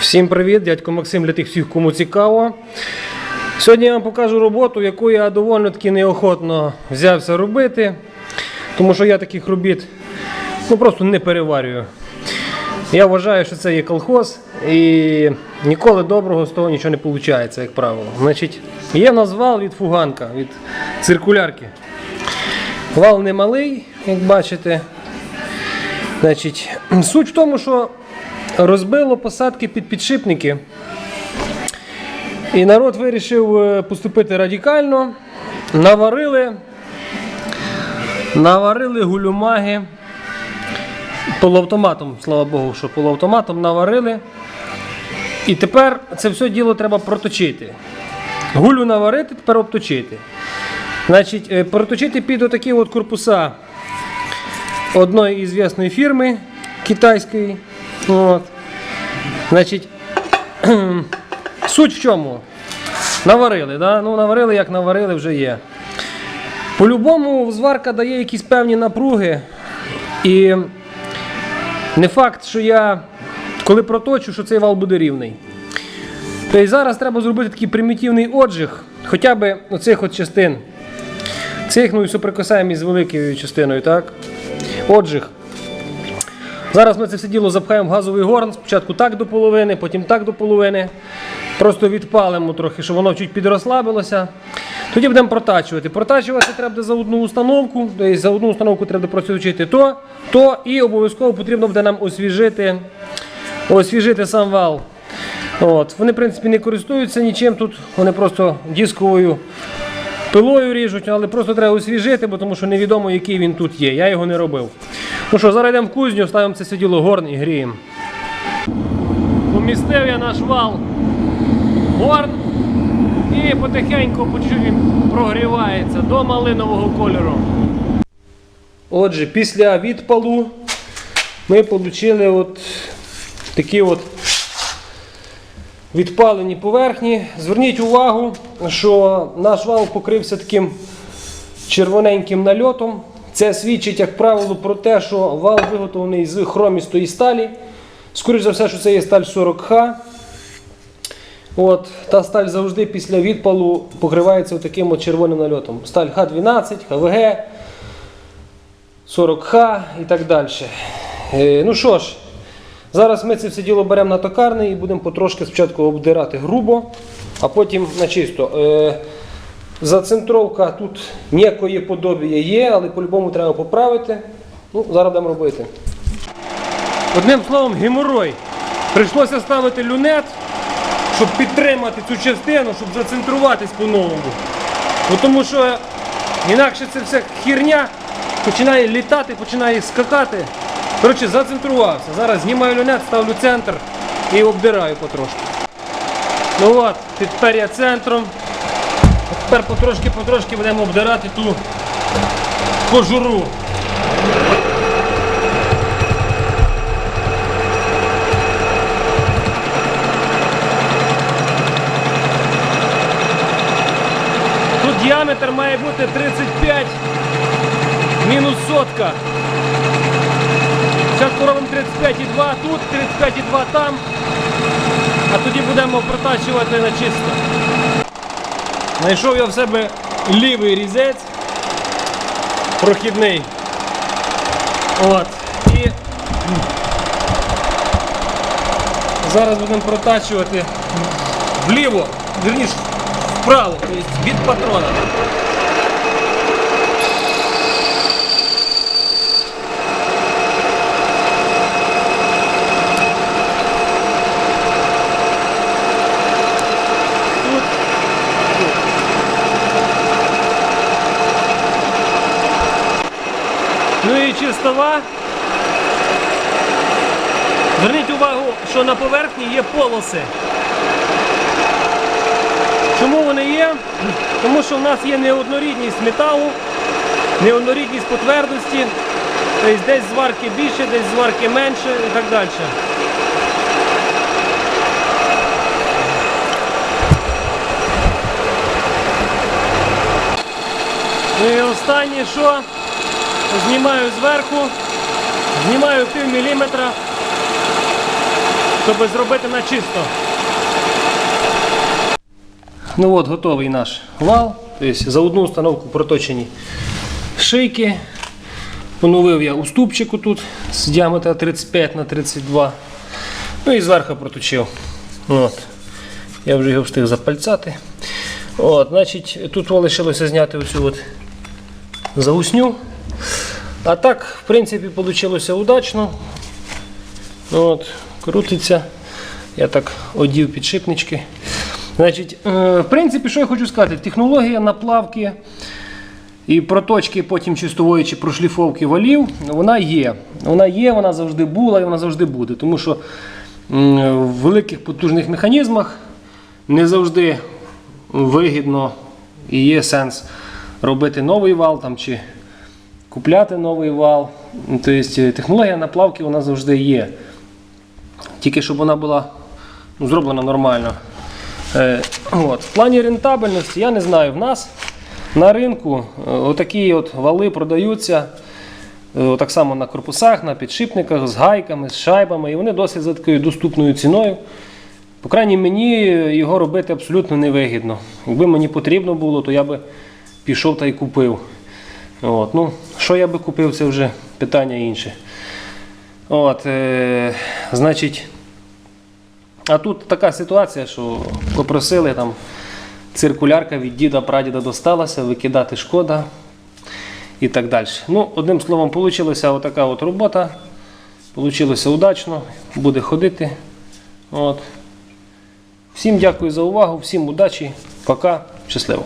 Всім привіт, дядько Максим для тих всіх, кому цікаво. Сьогодні я вам покажу роботу, яку я доволі таки неохотно взявся робити, тому що я таких робіт ну, просто не переварюю. Я вважаю, що це є колхоз, і ніколи доброго з того нічого не виходить, як правило. Значить, є в нас вал від фуганка, від циркулярки. Вал не малий, як бачите. Значить, суть в тому, що розбило посадки під підшипники. І народ вирішив е, поступити радикально. Наварили, наварили гулюмаги полуавтоматом, слава Богу, що полуавтоматом наварили. І тепер це все діло треба проточити. Гулю наварити, тепер обточити. Значить, е, проточити під отакі от корпуса одної із фірми китайської. От. Значить, суть в чому? Наварили, да? ну наварили, як наварили, вже є. По-любому зварка дає якісь певні напруги. І не факт, що я, коли проточу, що цей вал буде рівний. Тобто зараз треба зробити такий примітивний отжиг, хоча б оцих от частин. Цих, ну і соприкасаємо з великою частиною, так? Отжиг. Зараз ми це все діло запхаємо в газовий горн, спочатку так до половини, потім так до половини. Просто відпалимо трохи, щоб воно чуть підрослабилося. Тоді будемо протачувати. Протачувати треба за одну установку, тобто за одну установку треба проточити то, то і обов'язково потрібно буде нам освіжити, освіжити сам вал. От. Вони, в принципі, не користуються нічим тут, вони просто дисковою пилою ріжуть, але просто треба освіжити, бо тому що невідомо, який він тут є. Я його не робив. Ну що, зараз йдемо в кузню, ставимо це все діло в горн і гріємо. Помістив я наш вал горн і потихеньку по прогрівається до малинового кольору. Отже, після відпалу ми отримали от такі от відпалені поверхні. Зверніть увагу, що наш вал покрився таким червоненьким нальотом. Це свідчить, як правило, про те, що вал виготовлений з хромістої сталі. Скоріше за все, що це є сталь 40Х. От, Та сталь завжди після відпалу покривається таким от червоним нальотом. Сталь Х12, ХВГ, 40Х і так далі. Е, ну що ж, зараз ми це все діло беремо на токарний і будемо потрошки спочатку обдирати грубо, а потім на чисто. Е, Зацентровка тут ніякої подобія є, але по-любому треба поправити. Ну, Зараз будемо робити. Одним словом, геморой. Прийшлося ставити люнет, щоб підтримати цю частину, щоб зацентруватись по-новому. Тому що інакше це вся херня починає літати, починає скакати. Коротше, зацентрувався. Зараз знімаю люнет, ставлю центр і обдираю потрошки. Ну от, тепер я центром. Тепер потрошки-потрошки будемо обдирати ту кожуру. Тут діаметр має бути 35 мінус сотка. Зараз робимо 35,2 тут, 35,2 там, а тоді будемо протачувати на чисто. Знайшов я в себе лівий різець прохідний. От. І зараз будемо протачувати вліво, верніше вправо, тобто від патрона. Чистова. Зверніть увагу, що на поверхні є полоси. Чому вони є? Тому що в нас є неоднорідність металу, неоднорідність по твердості, тобто десь зварки більше, десь зварки менше і так далі. Ну і останнє що? Знімаю зверху, знімаю пів міліметра, щоб зробити на чисто. Ну от, готовий наш вал. Тобто за одну установку проточені шийки. Поновив я уступчику тут з діаметра 35 на 32. Ну і зверху проточив. От. Я вже його встиг запальцати. От, значить, тут лишилося зняти оцю от загусню. А так, в принципі, вийшло удачно. От, крутиться. Я так одів підшипнички. Значить, е, в принципі, що я хочу сказати, технологія наплавки і проточки потім чистової чи прошліфовки валів, вона є. Вона є, вона завжди була і вона завжди буде. Тому що в великих потужних механізмах не завжди вигідно і є сенс робити новий вал там, чи купляти новий вал. Тобто технологія наплавки вона завжди є. Тільки щоб вона була ну, зроблена нормально. Е, от. В плані рентабельності, я не знаю, в нас на ринку е, отакі от вали продаються. е, Так само на корпусах, на підшипниках, з гайками, з шайбами, і вони досить за такою доступною ціною. По крайній мені його робити абсолютно невигідно. Якби мені потрібно було, то я би пішов та й купив. От, ну, що я би купив, це вже питання інше. От, е, значить, а тут така ситуація, що попросили там циркулярка від діда прадіда досталася, викидати шкода і так далі. Ну, одним словом, вийшла отака от робота. Получилося удачно, буде ходити. От. Всім дякую за увагу, всім удачі, пока, щасливо.